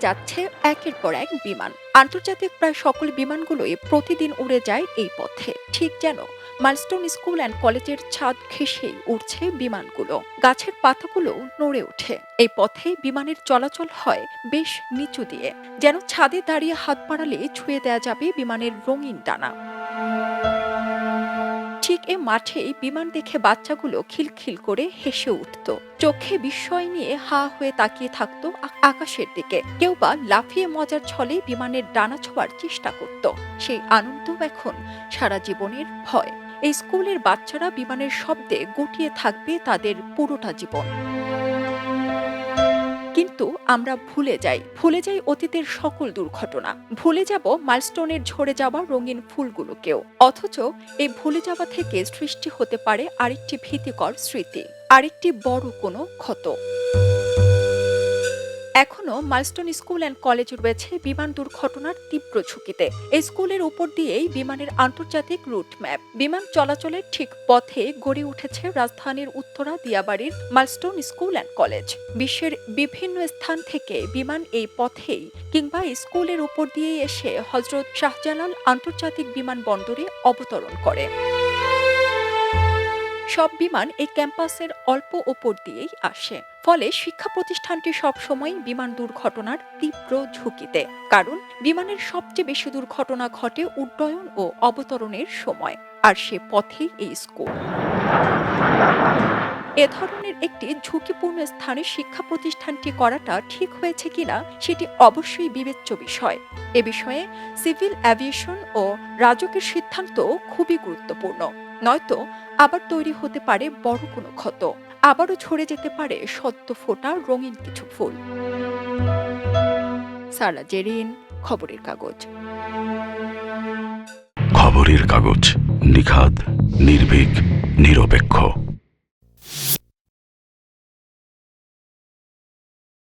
যাচ্ছে একের পর এক বিমান। আন্তর্জাতিক প্রায় সকল বিমানগুলোই প্রতিদিন উড়ে যায় এই পথে। ঠিক যেন মাইলস্টোন স্কুল অ্যান্ড কলেজের ছাদ ঘেঁষেই উড়ছে বিমানগুলো। গাছের পাতাগুলো নড়ে ওঠে। এই পথে বিমানের চলাচল হয় বেশ নিচু দিয়ে। যেন ছাদে দাঁড়িয়ে হাত বাড়ালে ছুঁয়ে দেওয়া যাবে বিমানের রঙিন ডানা। ঠিক এ মাঠেই বিমান দেখে বাচ্চাগুলো খিলখিল করে হেসে উঠত। চোখে বিস্ময় নিয়ে হা হয়ে তাকিয়ে থাকতো আকাশের দিকে। কেউ বা লাফিয়ে মজার ছলে বিমানের ডানা ছোঁয়ার চেষ্টা করত। সেই আনন্দ এখন সারা জীবনের ভয়। এই স্কুলের বাচ্চারা বিমানের শব্দে গুটিয়ে থাকবে তাদের পুরোটা জীবন। কিন্তু আমরা ভুলে যাই। ভুলে যাই অতীতের সকল দুর্ঘটনা। ভুলে যাব মাইলস্টোনের ঝরে যাওয়া রঙিন ফুলগুলোকেও। অথচ এই ভুলে যাওয়া থেকে সৃষ্টি হতে পারে আরেকটি ভীতিকর স্মৃতি, আরেকটি বড় কোনো ক্ষত। এখনও মাইলস্টোন স্কুল অ্যান্ড কলেজ রয়েছে বিমান দুর্ঘটনার তীব্র ঝুঁকিতে। এই স্কুলের উপর দিয়েই বিমানের আন্তর্জাতিক রুট ম্যাপ। বিমান চলাচলের ঠিক পথে গড়ে উঠেছে রাজধানীর উত্তরা দিয়াবাড়ির মাইলস্টোন স্কুল অ্যান্ড কলেজ। বিশ্বের বিভিন্ন স্থান থেকে বিমান এই পথেই কিংবা স্কুলের উপর দিয়েই এসে হজরত শাহজালাল আন্তর্জাতিক বিমানবন্দরে অবতরণ করে। সব বিমান এই ক্যাম্পাসের অল্প ওপর দিয়েই আসে। ফলে শিক্ষা প্রতিষ্ঠানটি সবসময় বিমান দুর্ঘটনার তীব্র ঝুঁকিতে, কারণ বিমানের সবচেয়ে বেশি দুর্ঘটনা ঘটে উড্ডয়ন ও অবতরণের সময়, আর সে পথেই এই স্কুল। এ ধরনের একটি ঝুঁকিপূর্ণ স্থানে শিক্ষা প্রতিষ্ঠানটি করাটা ঠিক হয়েছে কিনা সেটি অবশ্যই বিবেচ্য বিষয়। এ বিষয়ে সিভিল অ্যাভিয়েশন ও রাজকের সিদ্ধান্ত খুবই গুরুত্বপূর্ণ। নয়তো আবার তৈরি হতে পারে বড় কোনো ক্ষত। আবারও ঝরে যেতে পারে সদ্য ফোটা রঙিন কিছু ফুল। সারা জেরিন, খবরের কাগজ। খবরের কাগজ নিখাদ, নির্ভীক, নিরপেক্ষ।